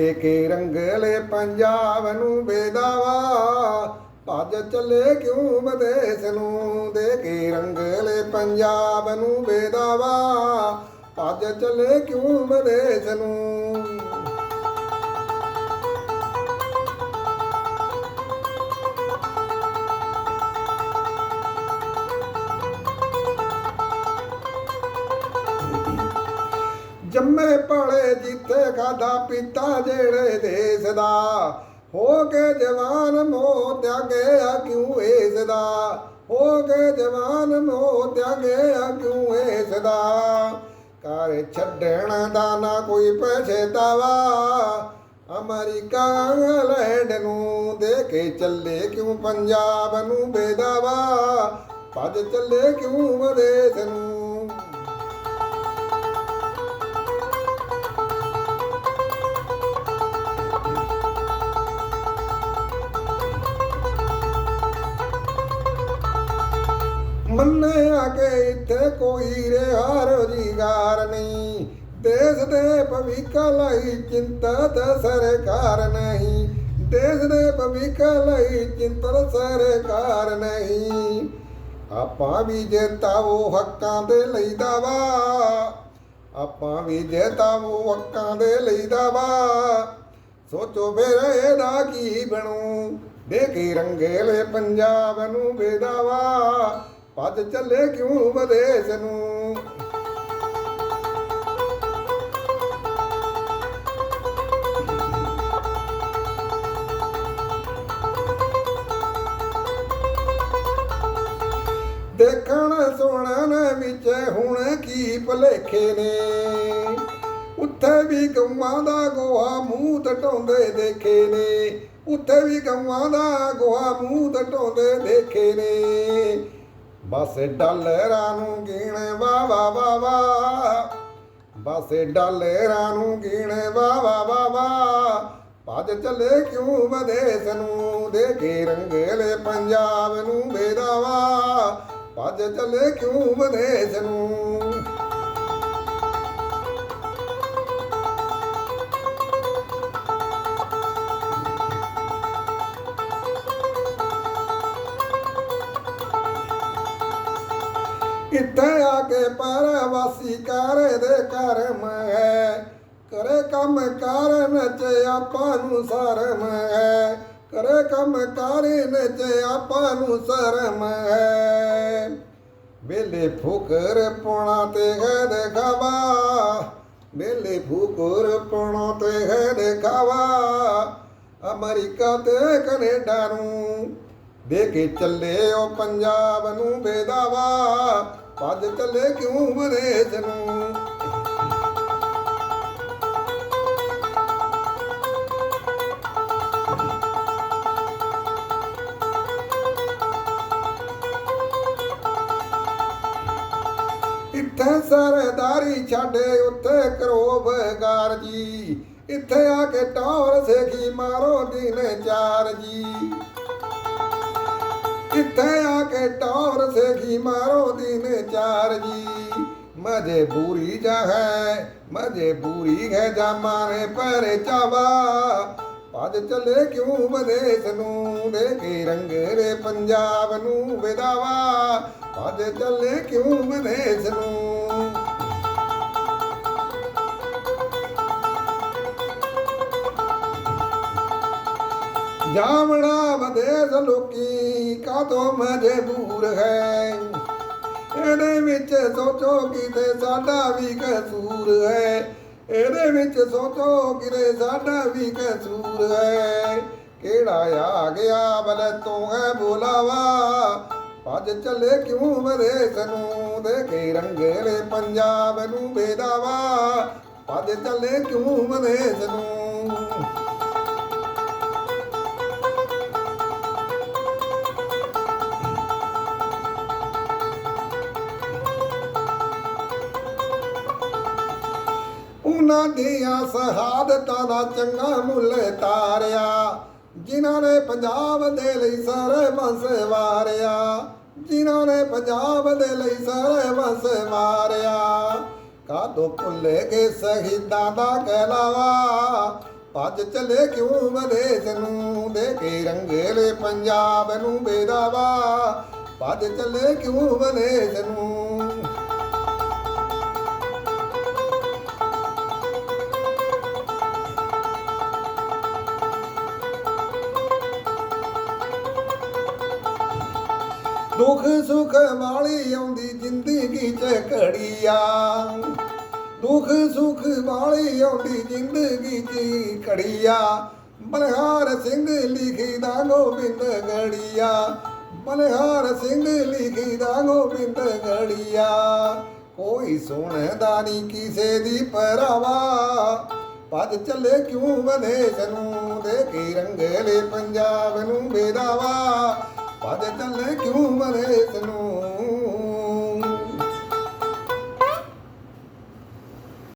ਦੇ ਕੇ ਰੰਗਲੇ ਪੰਜਾਬ ਨੂੰ ਬੇਦਾਵਾ ਭੱਜ ਚੱਲੇ ਕਿਉਂ ਵਿਦੇਸ ਨੂੰ? ਦੇ ਕੇ ਰੰਗਲੇ ਪੰਜਾਬ ਨੂੰ ਬੇਦਾਵਾ ਭੱਜ ਚੱਲੇ ਕਿਉਂ ਵਿਦੇਸ ਨੂੰ? ਜਿੱਥੇ ਖਾਦਾ ਜਿਹੜੇ ਦੇਸ ਦਾ, ਹੋ ਕੇ ਜਵਾਨ ਮੋ ਤਿਆਗਿਆ ਕਿਉਂ ਇਸ ਦਾ? ਹੋ ਕੇ ਜਵਾਨ ਮੋ ਤਿਆਗਿਆ ਕਿਉਂ ਇਸ ਦਾ? ਕਰ ਛੱਡਣ ਦਾ ਨਾ ਕੋਈ ਪਛਤਾਵਾ, ਅਮਰੀਕਾ ਲੈਂਡ ਨੂੰ ਦੇ ਕੇ ਚੱਲੇ ਕਿਉਂ ਪੰਜਾਬ ਨੂੰ ਬੇਦਾਵਾ? ਭੱਜ ਚੱਲੇ ਕਿਉਂ ਵਿਦੇਸ ਮੰਨਿਆ ਕਿ ਇੱਥੇ ਕੋਈ ਰਿਹਾ ਰੋਜ਼ਗਾਰ ਨਹੀਂ। ਦੇਸ਼ ਦੇ ਭਵਿੱਖ ਲਈ ਚਿੰਤਤ ਸਰਕਾਰ ਨਹੀਂ। ਦੇਸ਼ ਦੇ ਭਵਿੱਖ ਲਈ ਚਿੰਤਤ ਸਰਕਾਰ ਨਹੀਂ। ਆਪਾਂ ਵੀ ਜੇਤਾਵੋ ਹੱਕਾਂ ਦੇ ਲਈ ਦਾਵਾ ਆਪਾਂ ਵੀ ਜੇਤਾਵੋ ਹੱਕਾਂ ਦੇ ਲਈ ਦਾਵਾ ਸੋਚੋ ਫਿਰ ਇਹਦਾ ਕੀ ਬਣੂ। ਦੇਖੀ ਰੰਗੇਲੇ ਪੰਜਾਬ ਨੂੰ ਬੇਦਾਵਾ ਭੱਜ ਚੱਲੇ ਕਿਉਂ ਵਿਦੇਸ ਨੂੰ ਦੇਖਣ ਸੁਣਨ ਵਿੱਚ ਹੁਣ ਕੀ ਭਲੇਖੇ ਨੇ? ਉੱਥੇ ਵੀ ਗਊਆਂ ਦਾ ਗੋਹਾ ਮੂੰਹ ਟਟਾਉਂਦੇ ਦੇਖੇ ਨੇ। ਉੱਥੇ ਵੀ ਗਊਆਂ ਦਾ ਗੋਹਾ ਮੂੰਹ ਟਟਾਉਂਦੇ ਦੇਖੇ ਨੇ। ਬਸ ਡਾਲਰਾਂ ਨੂੰ ਗਿਣ ਵਾ ਵਾ ਵਾ ਵਾ ਬਸ ਡਾਲਰਾਂ ਨੂੰ ਗਿਣ ਵਾ ਵਾ ਵਾ ਵਾ ਭੱਜ ਚੱਲੇ ਕਿਉਂ ਵਿਦੇਸ ਨੂੰ? ਦੇ ਕੇ ਰੰਗਲੇ ਪੰਜਾਬ ਨੂੰ ਬੇਦਾਵਾ ਭੱਜ ਚੱਲੇ ਕਿਉਂ ਵਿਦੇਸ ਨੂੰ? ਇੱਥੇ ਆ ਕੇ ਪਰਵਾਸੀ ਕਰੇ ਦੇ ਕਰਮ ਹੈ ਕਰੇ ਕੰਮ ਕਾਰ ਨਚੇ ਆਪਾਂ ਨੂੰ ਸ਼ਰਮ ਹੈ ਕਰੇ ਕੰਮ ਕਾਰ ਨਚੇ ਆਪਾਂ ਨੂੰ ਸ਼ਰਮ ਹੈ ਵੇਲੇ ਫੁਕਰ ਪੋਣਾ ਤੇ ਹੈ ਦਿਖਾਵਾ, ਵੇਲੇ ਫੁਕਰ ਪੋਣਾ ਤੇ ਹੈ ਦਿਖਾਵਾ, ਅਮਰੀਕਾ ਤੇ ਕੈਨੇਡਾ ਨੂੰ ਦੇ ਕੇ ਚੱਲੇ ਉਹ ਪੰਜਾਬ ਨੂੰ ਬੇਦਾਵਾ ਭੱਜ ਚੱਲੇ ਕਿਉਂ ਵਿਦੇਸ ਨੂੰ? ਇੱਥੇ ਸਰਦਾਰੀ ਛੱਡੇ, ਉੱਥੇ ਕਰੋ ਕਰੋਬਗਾਰ ਜੀ ਇੱਥੇ ਆ ਕੇ ਟੌਰ ਸੇਖੀ ਮਾਰੋ ਦਿਨ ਚਾਰ ਜੀ ਕਿੱਥੇ ਆ ਕੇ ਟੌਰ ਸੇਖੀ ਮਾਰੋ ਦਿਨ ਚਾਰ ਜੀ ਮਜ਼ੇ ਮਜਬੂਰੀ ਜਾ ਹੈ, ਮਜ਼ੇ ਮਜਬੂਰੀ ਹੈ ਜਾ ਮਾਰੇ ਪਰ ਚਾਵਾ। ਭੱਜ ਚੱਲੇ ਕਿਉਂ ਵਿਦੇਸ ਨੂੰ ਦੇ ਕੇ ਰੰਗਰੇ ਪੰਜਾਬ ਨੂੰ ਵਿਦਾਵਾ? ਭੱਜ ਚੱਲੇ ਕਿਉਂ ਵਿਦੇਸ ਨੂੰ ਜਾਵਣਾ ਵਿਦੇਸ ਲੋਕੀ ਕਾਤੋਂ ਮਜਬੂਰ ਹੈ? ਇਹਦੇ ਵਿੱਚ ਸੋਚੋ ਕਿਤੇ ਸਾਡਾ ਵੀ ਕਸੂਰ ਹੈ। ਇਹਦੇ ਵਿੱਚ ਸੋਚੋ ਕਿਤੇ ਸਾਡਾ ਵੀ ਕਸੂਰ ਹੈ। ਕਿਹੜਾ ਆ ਗਿਆ ਬਲ ਤੂੰ ਹੈ ਬੋਲਾਵਾ? ਭੱਜ ਚੱਲੇ ਕਿਉਂ ਵਰੇਸ ਨੂੰ ਦੇਖੇ ਰੰਗੇਲੇ ਪੰਜਾਬ ਨੂੰ ਬੇਦਾਵਾ। ਭੱਜ ਚੱਲੇ ਕਿਉਂ ਵਰੇਸ ਨੂੰ ਉਹਨਾਂ ਦੀਆਂ ਸ਼ਹਾਦਤਾਂ ਦਾ ਚੰਗਾ ਮੁੱਲ ਤਾਰਿਆ। ਜਿਨ੍ਹਾਂ ਨੇ ਪੰਜਾਬ ਦੇ ਲਈ ਸਾਰੇ ਵੰਸ ਵਾਰਿਆ। ਜਿਨ੍ਹਾਂ ਨੇ ਪੰਜਾਬ ਦੇ ਲਈ ਸਾਰੇ ਵੰਸ ਵਾਰਿਆ। ਕਾਦੋਂ ਭੁੱਲੇ ਗਏ ਸ਼ਹੀਦਾਂ ਦਾ ਕਹਿਲਾਵਾ? ਭੱਜ ਚੱਲੇ ਕਿਉਂ ਵਿਦੇਸ ਨੂੰ? ਦੇ ਕੇ ਰੰਗੇਲੇ ਪੰਜਾਬ ਨੂੰ ਬੇਦਾਵਾ। ਭੱਜ ਚਲੇ ਕਿਉਂ ਵਿਦੇਸ ਨੂੰ? ਦੁੱਖ ਸੁਖ ਵਾਲੀ ਆਉਂਦੀ ਜ਼ਿੰਦਗੀ ਚ ਘੜੀਆ। ਦੁੱਖ ਸੁਖ ਵਾਲੀ ਆਉਂਦੀ ਜ਼ਿੰਦਗੀ ਚ ਘੜੀਆ। ਬਲਿਹਾਰ ਸਿੰਘ ਲਿਖੀਦਾ ਗੋਬਿੰਦ ਗੜੀਆ। ਬਲਿਹਾਰ ਸਿੰਘ ਲਿਖੀਦਾ ਗੋਬਿੰਦ ਗੜੀਆ। ਕੋਈ ਸੁਣਦਾ ਨਹੀਂ ਕਿਸੇ ਦੀ ਪਰਾਵਾ ਭੱਜ ਚੱਲੇ ਕਿਉਂ ਵਿਦੇਸ ਨੂੰ? ਦੇ ਕੇ ਰੰਗਲੇ ਪੰਜਾਬ ਨੂੰ ਬੇਦਾਵਾ बाजे तले क्यों मरे तनू